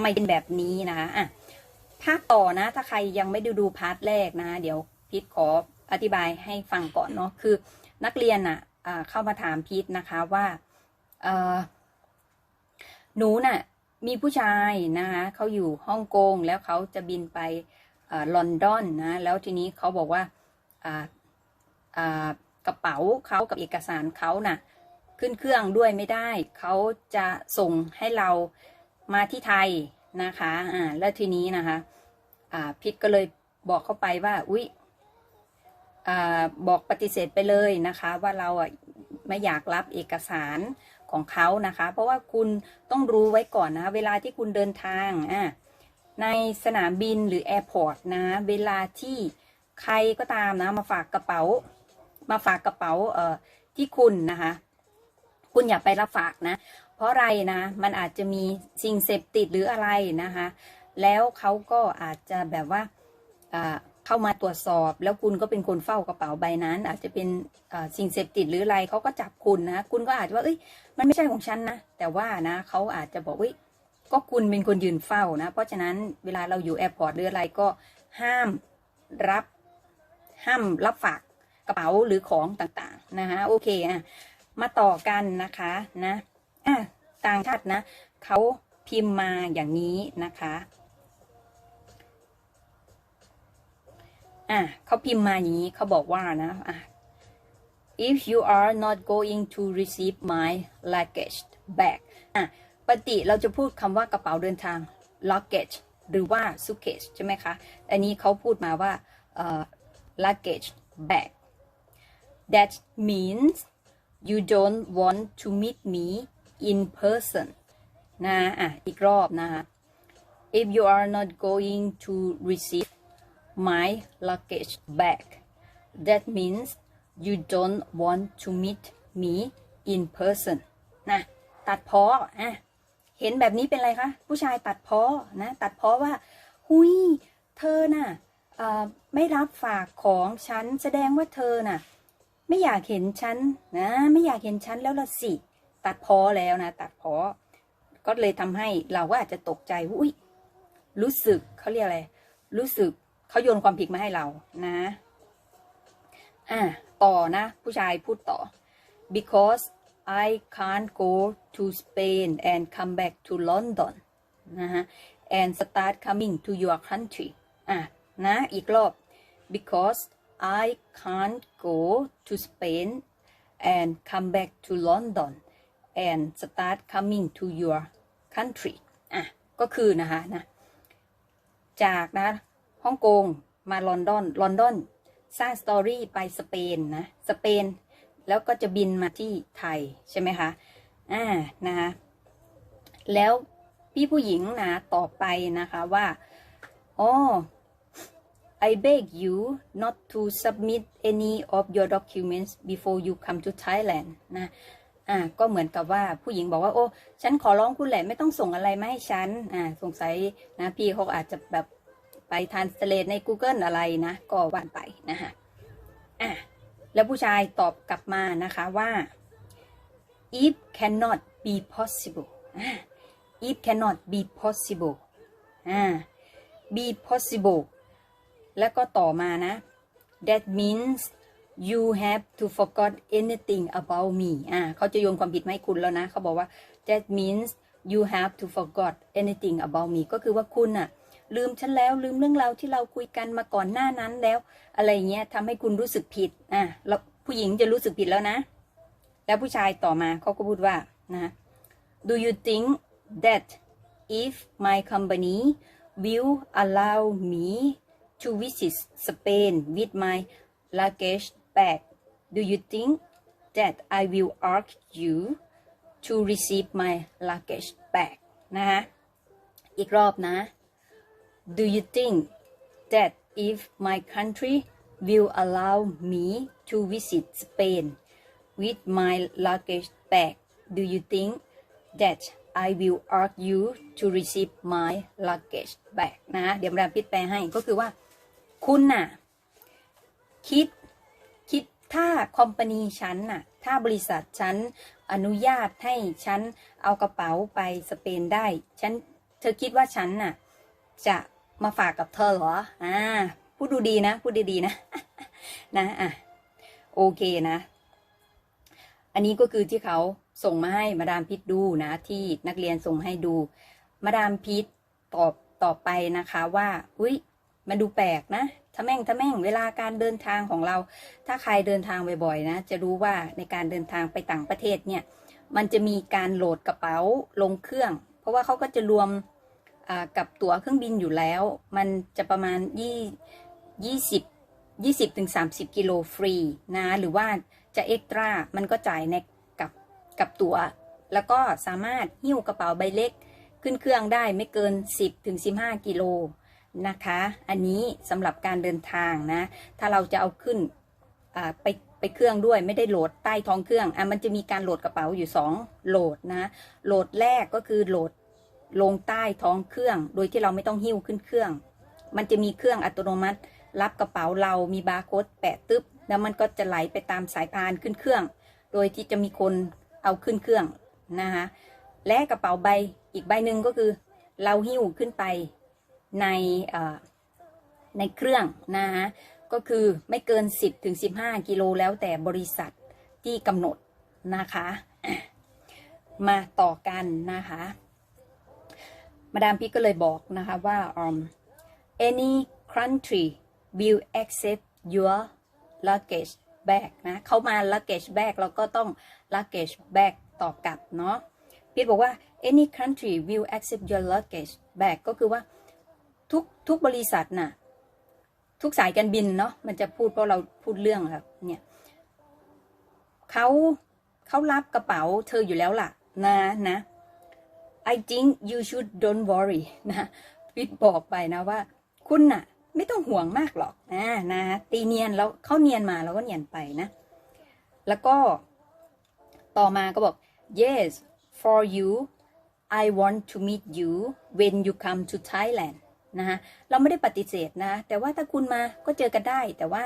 ทำไมเป็นแบบนี้นะคะอะภาคต่อนะ ถ้าใครยังไม่ด้ดูพาร์ทแรกนะ เดี๋ยวพีทขออธิบายให้ฟังก่อนเนาะคือนักเรียนอะอ่าเข้ามาถามพีทนะคะว่าหนูน่ะมีผู้ชายนะคะเขาอยู่ฮ่องกงแล้วเขาจะบินไปลอนดอนนะแล้วทีนี้เขาบอกว่า,าากระเป๋าเขากับเอกสารเขาน่ะขึ้นเครื่องด้วยไม่ได้ เขาจะส่งให้เรา มาที่ไทยนะคะอ่าแล้วทีนี้นะคะอ่าพิษก็เลยบอกเข้าไปว่าอุ๊ยอ่าบอกปฏิเสธไปเลยนะคะ ว่าเราอะไม่อยากรับเอกสารของเขานะคะ เพราะว่าคุณต้องรู้ไว้ก่อนนะ เวลาที่คุณเดินทางอ่าในสนามบินหรือแอร์พอร์ตนะ เวลาที่ใครก็ตามนะ มาฝากกระเป๋า มาฝากกระเป๋าเอ่อที่คุณนะคะ คุณอย่าไปรับฝากนะ เพราะอะไรนะ มันอาจจะมีสิ่งเสพติดหรืออะไรนะคะ แล้วเขาก็อาจจะแบบว่าเข้ามาตรวจสอบ แล้วคุณก็เป็นคนเฝ้ากระเป๋าใบนั้น อาจจะเป็นสิ่งเสพติดหรืออะไรเขาก็จับคุณนะ คุณก็อาจจะว่าเอ้ยมันไม่ใช่ของฉันนะ แต่ว่านะเขาอาจจะบอกว่าก็คุณเป็นคนยืนเฝ้านะ เพราะฉะนั้นเวลาเราอยู่แอร์พอร์ตหรืออะไรก็ห้ามรับห้ามรับฝากกระเป๋าหรือของต่างๆนะคะโอเคอะมาต่อกันนะคะนะ ต่างชาตินะเขาพิมพ์มาอย่างนี้นะคะอะเขาพิมพ์มาอย่างนี้เขาบอกว่านะอะ if you are not going to receive my luggage back อะปกติเราจะพูดคำว่ากระเป๋าเดินทาง luggage หรือว่า suitcase ใช่ไหมคะอันนี้เขาพูดมาว่าเอ่อ luggage bag that means you don't want to meet me in person นะอะอีกรอบนะคะ if you are not going to receive my luggage back that means you don't want to meet me in person นะตัดพ้ออะเห็นแบบนี้เป็นไรคะผู้ชายตัดพ้อนะตัดพ้อว่า หุยเธอน่ะเอ่อไม่รับฝากของฉันแสดงว่าเธอน่ะ ไม่อยากเห็นฉันนะไม่อยากเห็นฉันแล้วละสิ ตัดพ้อแล้วนะ ตัดพ้อก็เลยทำให้เราก็อาจจะตกใจอุ้ยรู้สึกเขาเรียกอะไร รู้สึกเขาโยนความผิดมาให้เรานะ อะต่อนะ ผู้ชายพูดต่อ because I can't go to Spain and come back to London นะฮะ and start coming to your country อะนะอีกรอบ because I can't go to Spain and come back to London and start coming to your country อะ ก็คือนะคะนะ จากนะฮ่องกงมาลอนดอน ลอนดอนสร้างสตอรี่ไปสเปนนะ สเปน แล้วก็จะบินมาที่ไทยใช่ไหมคะ อ่า นะคะ แล้วพี่ผู้หญิงนะต่อไปนะคะว่า อ๋อ I beg you not to submit any of your documents before you come to Thailand นะ อ่าก็เหมือนกับว่าผู้หญิงบอกว่าโอ้ฉันขอร้องคุณแหละไม่ต้องส่งอะไรมาให้ฉันอ่าสงสัยนะพี่เขาอาจจะแบบไปทานสเลตใน Google อะไรนะ ก็ว่านไปนะคะอะแล้วผู้ชายตอบกลับมานะคะว่า it cannot be possible it cannot be possible อ่า be possible แล้วก็ต่อมานะ that means you have to forgot anything about me อ่าเขาจะโยนความผิดมาให้คุณแล้วนะ เขาบอกว่า that means you have to forgot anything about me ก็คือว่าคุณน่ะลืมฉันแล้วลืมเรื่องราวที่เราคุยกันมาก่อนหน้านั้นแล้ว อะไรเงี้ยทำให้คุณรู้สึกผิดอะแล้วผู้หญิงจะรู้สึกผิดแล้วนะ แล้วผู้ชายต่อมาเขาก็พูดว่านะ Do you think that if my company will allow me to visit Spain with my luggage bag do you think that I will ask you to receive my luggage bag นะฮะอีกรอบนะ Do you think that if my country will allow me to visit Spain with my luggage bag, do you think that I will ask you to receive my luggage bag นะ เดี๋ยวมาดามพิดแปลให้ก็คือว่า คุณน่ะ คิด ถ้าคอมพานีฉันน่ะ ถ้าบริษัทฉันอนุญาตให้ฉันเอากระเป๋าไปสเปนได้ ฉันเธอคิดว่าฉันน่ะ จะมาฝากกับเธอเหรอ อ่า พูดดูดีนะ พูดดีๆนะ นะ อะ โอเคนะ อันนี้ก็คือที่เขาส่งมาให้มาดามพิษดูนะ ที่นักเรียนส่งให้ดู มาดามพิษตอบตอบไปนะคะว่า อุ้ย มันดูแปลกนะทะแม่งทะแม่งเวลาการเดินทางของเรา ถ้าใครเดินทางบ่อยๆนะ จะรู้ว่าในการเดินทางไปต่างประเทศเนี่ย มันจะมีการโหลดกระเป๋าลงเครื่อง เพราะว่าเขาก็จะรวมกับตั๋วเครื่องบินอยู่แล้ว มันจะประมาณยี่ยี่สิบยี่สิบถึงสามสิบกิโลฟรีนะ หรือว่าจะเอ็กตร้ามันก็จ่ายในกับกับตั๋ว แล้วก็สามารถหิ้วกระเป๋าใบเล็กขึ้นเครื่องได้ไม่เกิน 10ถึง15 กิโล นะคะ อันนี้สำหรับการเดินทางนะ ถ้าเราจะเอาขึ้นไปไปเครื่องด้วยไม่ได้โหลดใต้ท้องเครื่องอะมันจะมีการโหลดกระเป๋าอยู่ 2 โหลดนะโหลดแรกก็คือโหลดลงใต้ท้องเครื่อง โดยที่เราไม่ต้องหิ้วขึ้นเครื่อง มันจะมีเครื่องอัตโนมัติ รับกระเป๋าเรามีบาร์โค้ดแปะตึ๊บแล้วมันก็จะไหลไปตามสายพานขึ้นเครื่อง โดยที่จะมีคนเอาขึ้นเครื่องนะคะและกระเป๋าใบอีกใบหนึ่งก็คือ เราหิ้วขึ้นไป ในในเครื่องนะคะก็คือไม่เกิน 10ถึง15 กิโลแล้วแต่บริษัทที่กำหนดนะคะ มาต่อกันนะคะ มาดามพี่ก็เลยบอกนะคะว่า um, any country will accept your luggage bag นะเขามา luggage bag เราก็ต้อง luggage bag ตอบกลับเนาะพี่บอกว่า any country will accept your luggage bag ก็คือว่า ทุกทุกบริษัทน่ะ ทุกสายการบินเนาะมันจะพูดเพราะเราพูดเรื่องครับ เนี่ยเขาเขารับกระเป๋าเธออยู่แล้วล่ะ นะนะ I think you should don't worry นะพิทบอกไปนะว่า คุณน่ะ ไม่ต้องห่วงมากหรอกนะนะตีเนียนแล้วเขาเนียนมาเราก็เนียนไปนะ แล้วก็ต่อมาก็บอก yes for you I want to meet you when you come to Thailand นะฮะเราไม่ได้ปฏิเสธนะ แต่ว่าถ้าคุณมาก็เจอกันได้ แต่ว่า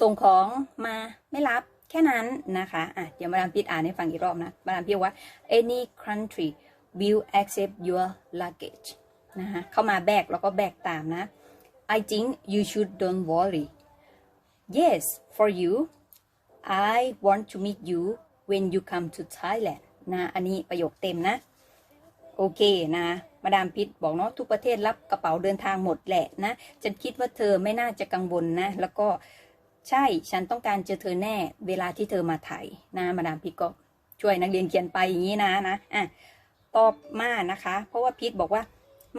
ส่งของมาไม่รับแค่นั้นนะคะอะเดี๋ยวมาดามพิดอ่านให้ฟังอีกรอบนะมาดามพิดว่า any country will accept your luggage นะคะเข้ามาแบกแล้วก็แบกตามนะ I think you should don't worry yes for you I want to meet you when you come to Thailand นะ อันนี้ประโยคเต็มนะ โอเคนะ มาดามพิษบอกเนาะทุกประเทศรับกระเป๋าเดินทางหมดแหละนะฉันคิดว่าเธอไม่น่าจะกังวลนะ แล้วก็ใช่ฉันต้องการเจอเธอแน่ เวลาที่เธอมาไทยนะมาดามพิษก็ช่วยนักเรียนเขียนไปอย่างนี้นะนะอะตอบมานะคะ เพราะว่าพิษบอกว่า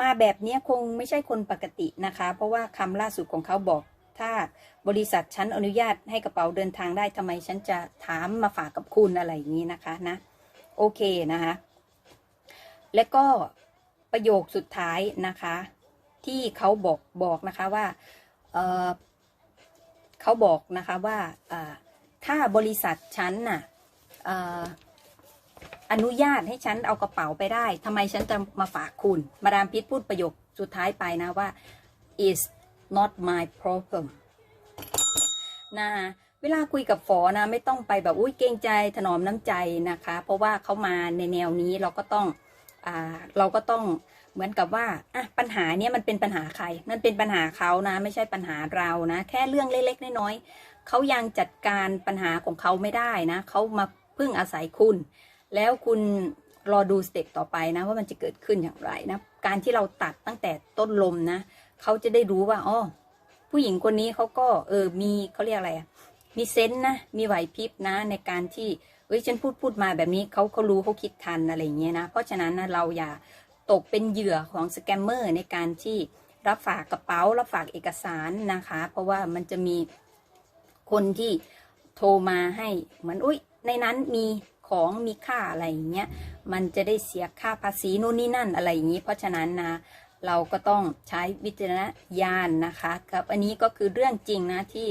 มาแบบนี้คงไม่ใช่คนปกตินะคะ เพราะว่าคำล่าสุดของเขาบอก ถ้าบริษัทฉันอนุญาตให้กระเป๋าเดินทางได้ทำไมฉันจะถามมาฝากกับคุณอะไรอย่างนี้นะคะนะ โอเคนะคะ และก็ ประโยคสุดท้ายนะคะ ที่เขาบอกบอกนะคะว่าเเขาบอกนะคะว่าถ้าบริษัทฉันน่ะออนุญาตให้ฉันเอากระเป๋าไปได้ ทำไมฉันจะมาฝากคุณ มาดามพิษพูดประโยคสุดท้ายไปนะว่า is not my problem นะเวลาคุยกับฝอนะ ไม่ต้องไปแบบอุ้ยเกรงใจถนอมน้ำใจนะคะ เพราะว่าเขามาในแนวนี้เราก็ต้อง เราก็ต้องเหมือนกับว่าอะปัญหาเนี้ยมันเป็นปัญหาใครนั่นเป็นปัญหาเขานะ ไม่ใช่ปัญหาเรานะ แค่เรื่องเล็กๆน้อยๆเขายังจัดการปัญหาของเขาไม่ได้นะเขามาพึ่งอาศัยคุณ แล้วคุณรอดูสเต็ปต่อไปนะว่ามันจะเกิดขึ้นอย่างไรนะ การที่เราตัดตั้งแต่ต้นลมนะเขาจะได้รู้ว่าอ๋อผู้หญิงคนนี้เขาก็เออมีเขาเรียกอะไรอะมีเซนส์นะมีไหวพริบนะในการที่ เอ้ยฉันพูดพูดมาแบบนี้เขาเขารู้เขาคิดทันอะไรอย่างเงี้ยนะ เพราะฉะนั้นนะเราอย่าตกเป็นเหยื่อของสแกมเมอร์ในการที่รับฝากกระเป๋า รับฝากเอกสารนะคะ เพราะว่ามันจะมีคนที่โทรมาให้เหมือนอุ้ยในนั้นมีของมีค่าอะไรอย่างเงี้ยมันจะได้เสียค่าภาษีนู่นนี่นั่นอะไรอย่างนี้ เพราะฉะนั้นนะ เราก็ต้องใช้วิจารณญาณนะคะครับอันนี้ก็คือเรื่องจริงนะที่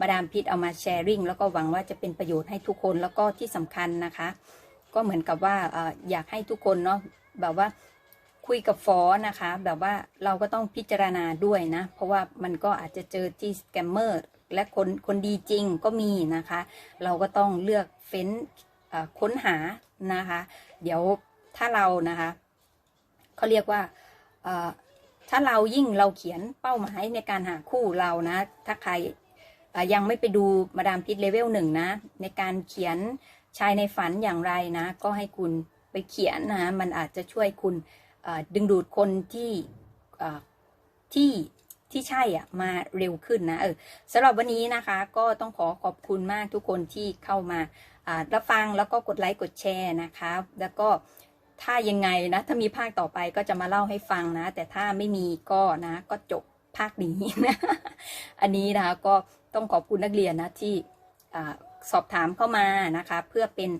มาดามพิษเอามาแชร์ริ่งแล้วก็หวังว่าจะเป็นประโยชน์ให้ทุกคนแล้วก็ที่สำคัญนะคะ ก็เหมือนกับว่าอยากให้ทุกคนเนาะแบบว่าคุยกับฟอนะคะ แบบว่าเราก็ต้องพิจารณาด้วยนะ เพราะว่ามันก็อาจจะเจอที่สแกมเมอร์และคนคนดีจริงก็มีนะคะ เราก็ต้องเลือกเฟ้นค้นหานะคะ เดี๋ยวถ้าเรานะคะเขาเรียกว่า ถ้าเรายิ่งเราเขียนเป้าหมายในการหาคู่เรานะ ถ้าใครยังไม่ไปดูมาดามพิษเลเวลหนึ่งนะ ในการเขียนชายในฝันอย่างไรนะ ก็ให้คุณไปเขียนนะ มันอาจจะช่วยคุณดึงดูดคนที่ที่ที่ใช่อะมาเร็วขึ้นนะเออสำหรับวันนี้นะคะ ก็ต้องขอขอบคุณมากทุกคนที่เข้ามารับฟังแล้วก็กดไลค์กดแชร์นะคะ แล้วก็ ถ้ายังไงนะ ถ้ามีภาคต่อไปก็จะมาเล่าให้ฟังนะ แต่ถ้าไม่มีก็นะ ก็จบภาคนี้นะ อันนี้นะคะก็ต้องขอบคุณนักเรียนนะที่อสอบถามเข้ามานะคะ เพื่อเป็น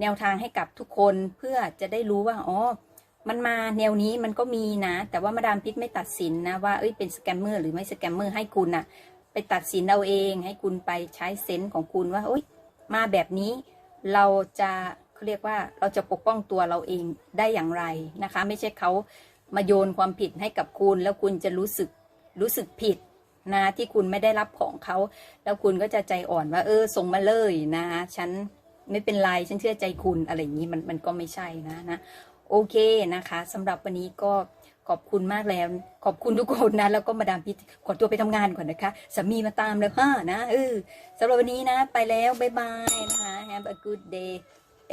แนวทางให้กับทุกคนเพื่อจะได้รู้ว่าอ๋อมันมาแนวนี้มันก็มีนะ แต่ว่ามาดามพิษไม่ตัดสินนะว่าเอ้ยเป็นสแกมเมอร์หรือไม่สแกมเมอร์ให้คุณนะไปตัดสินเอาเองให้คุณไปใช้เซนส์ของคุณว่าเอ้ยมาแบบนี้เราจะ เขาเรียกว่าเราจะปกป้องตัวเราเองได้อย่างไรนะคะ ไม่ใช่เขามาโยนความผิดให้กับคุณ แล้วคุณจะรู้สึกรู้สึกผิดนะที่คุณไม่ได้รับของเขา แล้วคุณก็จะใจอ่อนว่าเออส่งมาเลยนะฉันไม่เป็นไรฉันเชื่อใจคุณอะไรอย่างนี้มันมันก็ไม่ใช่นะนะโอเคนะคะสำหรับวันนี้ก็ขอบคุณมากแล้ว ขอบคุณทุกคนนะ แล้วก็มาดามพิษขอตัวไปทำงานก่อนนะคะสามีมาตามแล้วฮ่านะเออสำหรับวันนี้นะ ไปแล้ว บ๊ายบายนะคะ have a good day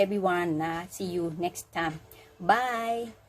everyone. นะ see you next time. Bye